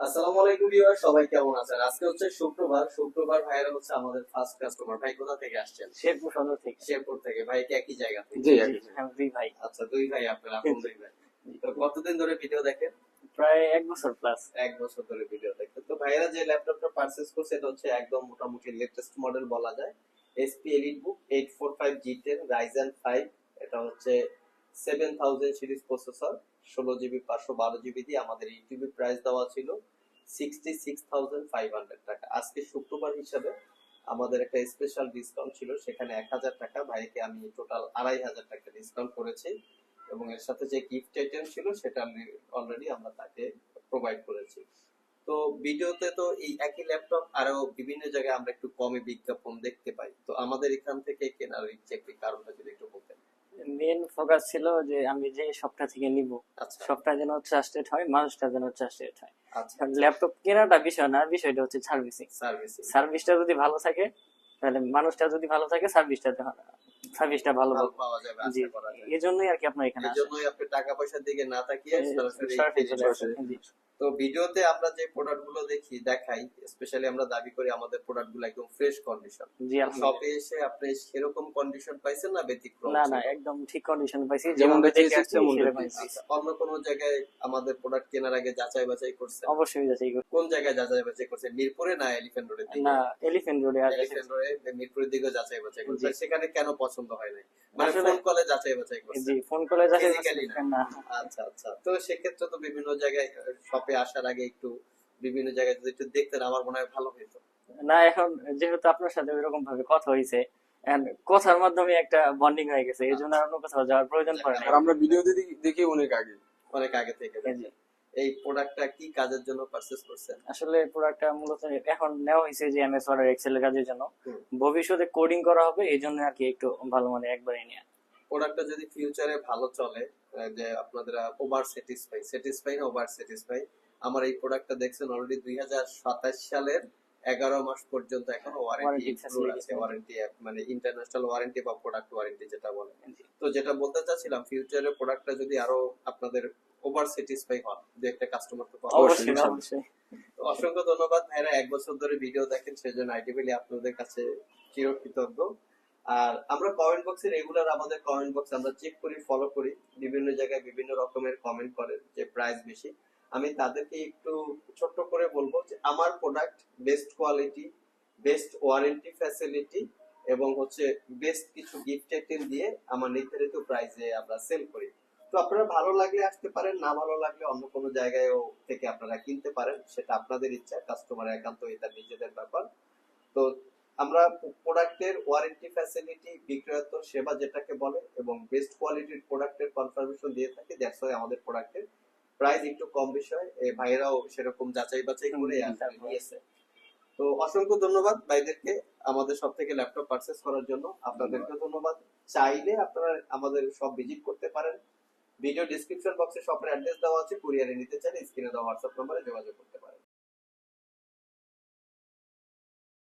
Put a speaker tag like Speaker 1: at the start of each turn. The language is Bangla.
Speaker 1: আসসালামু আলাইকুম ভিউয়ার সবাই কেমন আছেন? আজকে হচ্ছে শুক্রবার। শুক্রবার ভাইরা হচ্ছে আমাদের ফার্স্ট কাস্টমার ভাই কোথা থেকে আসছেন?
Speaker 2: শেরপুর সদর থেকে।
Speaker 1: শেরপুর থেকে। ভাই কি একই জায়গা থেকে?
Speaker 3: জি
Speaker 2: হ্যাঁ, দুই ভাই।
Speaker 1: আচ্ছা দুই ভাই আপনার আপন দুই ভাই। তো কতদিন ধরে ভিডিও দেখেন?
Speaker 2: প্রায় এক বছর প্লাস
Speaker 1: এক বছর ধরে ভিডিও দেখেন। তো ভাইরা যে ল্যাপটপটা পারচেজ করছে এটা হচ্ছে একদম মোটামুটি লেটেস্ট মডেল বলা যায়। HP EliteBook eight four five G ten Ryzen five এটা হচ্ছে সেভেন থাউজেন্ড সিরিজ প্রসেসর ষোলো জিবি পাঁচশো বারো জিবি দিয়ে আমাদের ইউটিউবে প্রাইস দেওয়া ছিল sixty six thousand five hundred টাকা। আজকে শুক্রবার হিসাবে আমাদের একটা স্পেশাল ডিসকাউন্ট ছিল, সেখানে এক হাজার টাকা। ভাইকে আমি টোটাল আড়াই হাজার টাকা ডিসকাউন্ট করেছি এবং এর সাথে যে গিফট আইটেম ছিল, সেটা অলরেডি আমরা তাকে প্রোভাইড করেছি। তো ভিডিওতে তো এই একই ল্যাপটপ আরও বিভিন্ন জায়গায় আমরা একটু কমে বিজ্ঞাপন দেখতে পাই। তো আমাদের এখান থেকে কেনার কি কারণটা যদি একটু বলতেন।
Speaker 2: মেন ফোকাস ছিল যে আমি যে সবটা থেকে নিব।
Speaker 1: আচ্ছা।
Speaker 2: সবটা যেন ট্রাস্টেড হয় মানুষটা যেন ট্রাস্টেড হয়।
Speaker 1: আচ্ছা
Speaker 2: ল্যাপটপ কেনাটা বিষয় না বিষয়টা হচ্ছে সার্ভিসিং
Speaker 1: সার্ভিসিং
Speaker 2: সার্ভিসটা যদি ভালো থাকে তাহলে মানুষটা যদি ভালো থাকে সার্ভিসটা সার্ভিসটা ভালো
Speaker 1: পাওয়া যাবে
Speaker 2: জি।
Speaker 1: আশা
Speaker 2: এই জন্যই আর কি আপনার এখানে
Speaker 1: আপনি টাকা পয়সার দিকে না তাকিয়ে সরাসরি তো ভিডিওতে আমরা যে প্রোডাক্টগুলো দেখি দেখাই স্পেশালি আমরা দাবি করি আমাদের প্রোডাক্টগুলো একদম ফ্রেশ কন্ডিশন
Speaker 2: জি
Speaker 1: শপে এসে আপনি সেরকম কন্ডিশন পাইছেন না ব্যতিক্রম?
Speaker 2: না না একদম ঠিক কন্ডিশন পাইছি। পাইছি।
Speaker 1: আচ্ছা, অন্য কোনো জায়গায় আমাদের প্রোডাক্ট কেনার আগে যাচাই বাছাই করছেন?
Speaker 2: অবশ্যই যাচাই করি।
Speaker 1: কোন জায়গায় যাচাই বাছাই করছে মিরপুরে না এলিফ্যান্ট রোডে
Speaker 2: না এলিফেন্ট রোডে আর
Speaker 1: এলিফ্যান্ট রোডে মিরপুরের দিকে যাচাই বাছাই
Speaker 2: করছে
Speaker 1: সেখানে কেন পছন্দ হয় নাই? মানে ফোন কলে যাচাই বাছাই
Speaker 2: জি ফোন করে যাচাই
Speaker 1: না।
Speaker 2: না।
Speaker 1: আচ্ছা আচ্ছা। তো সেক্ষেত্রে তো বিভিন্ন জায়গায় শপে আসার আগে একটু বিভিন্ন জায়গায় যদি একটু দেখতেন আমার মনে হয় ভালো হতো
Speaker 2: না এখন যেহেতু আপনার সাথে ওইরকম ভাবে কথা হয়েছে কথার মাধ্যমে একটা বন্ডিং হয়ে গেছে এই জন্য আর অন্য কোথাও যাওয়ার প্রয়োজন পড়ে না
Speaker 3: আমরা ভিডিওতে দেখি দেখি অনেক আগে।
Speaker 1: অনেক আগে থেকে এই প্রোডাক্টটা কি কাজের জন্য পারচেজ করছেন?
Speaker 2: আসলে প্রোডাক্টটা মূলত এখন নেওয়া হয়েছে যে এমএস ওয়ার্ড এক্সেল এর কাজের জন্য। ভবিষ্যতে কোডিং করা হবে এই জন্য আর কি একটু ভালো মানে একবারে নেওয়া
Speaker 1: প্রোডাক্টটা যদি ফিউচারে ভালো চলে যে আপনাদের ওভার স্যাটিসফাই স্যাটিসফাই না ওভার স্যাটিসফাই আমার এই প্রোডাক্টটা দেখছেন অলরেডি দুই হাজার সাতাশ সালের এগারো মাস পর্যন্ত এখন ওয়ারেন্টি আছে ওয়ারেন্টি মানে ইন্টারন্যাশনাল ওয়ারেন্টি বা প্রোডাক্ট ওয়ারেন্টি যেটা বলে। তো যেটা বলতে চাচ্ছিলাম ফিউচারে প্রোডাক্টটা যদি আরও আপনাদের ওভার স্যাটিসফাই হন দু একটা কাস্টমার তো।
Speaker 2: অবশ্যই
Speaker 1: অসংখ্য ধন্যবাদ। ভাইরা এক বছর ধরে ভিডিও দেখেন সেজন্য আইডিবিলি আপনাদের কাছে চিরকৃতজ্ঞ। আর আমরা কমেন্ট বক্সে রেগুলার আমাদের কমেন্ট বক্স আমরা চেক করি ফলো করি। বিভিন্ন জায়গায় বিভিন্ন রকমের কমেন্ট করে যে প্রাইস বেশি। আমি তাদেরকে একটু ছোট্ট করে বলব যে আমার product best quality best warranty facility এবং হচ্ছে বেস্ট কিছু গিফট আইটেম দিয়ে আমার নির্ধারিত প্রাইসে আমরা সেল করি। তো আপনারা ভালো লাগলে আসতে পারেন, না ভালো লাগলে অন্য কোনো জায়গায়ও থেকে আপনারা কিনতে পারেন, সেটা আপনাদের ইচ্ছা কাস্টমার একান্ত এটা নিজেদের ব্যাপার। তো আমরা প্রোডাক্টের ওয়ারেন্টি ফ্যাসিলিটি বিক্রয়ত্ব সেবা যেটাকে বলে এবং বেস্ট কোয়ালিটির প্রোডাক্টের কনফার্মেশন দিয়ে থাকি দ্যাটস ওয়াই আমাদের প্রোডাক্টের প্রাইস একটু কম বিষয়। এই ভাইরাও সেরকম যাচাই বাছাই করে নিয়েছে তো অসংখ্য ধন্যবাদ ভাইদেরকে আমাদের সব থেকে ল্যাপটপ পারচেস করার জন্য। আপনাদেরকে ধন্যবাদ। চাইলে আপনারা আমাদের সব ভিজিট করতে পারেন। ভিডিও ডিসক্রিপশন বক্সে শপের অ্যাড্রেস দেওয়া আছে। কুরিয়ারে নিতে চাইলে স্ক্রিনে দেওয়া হোয়াটসঅ্যাপ নম্বরে যোগাযোগ করতে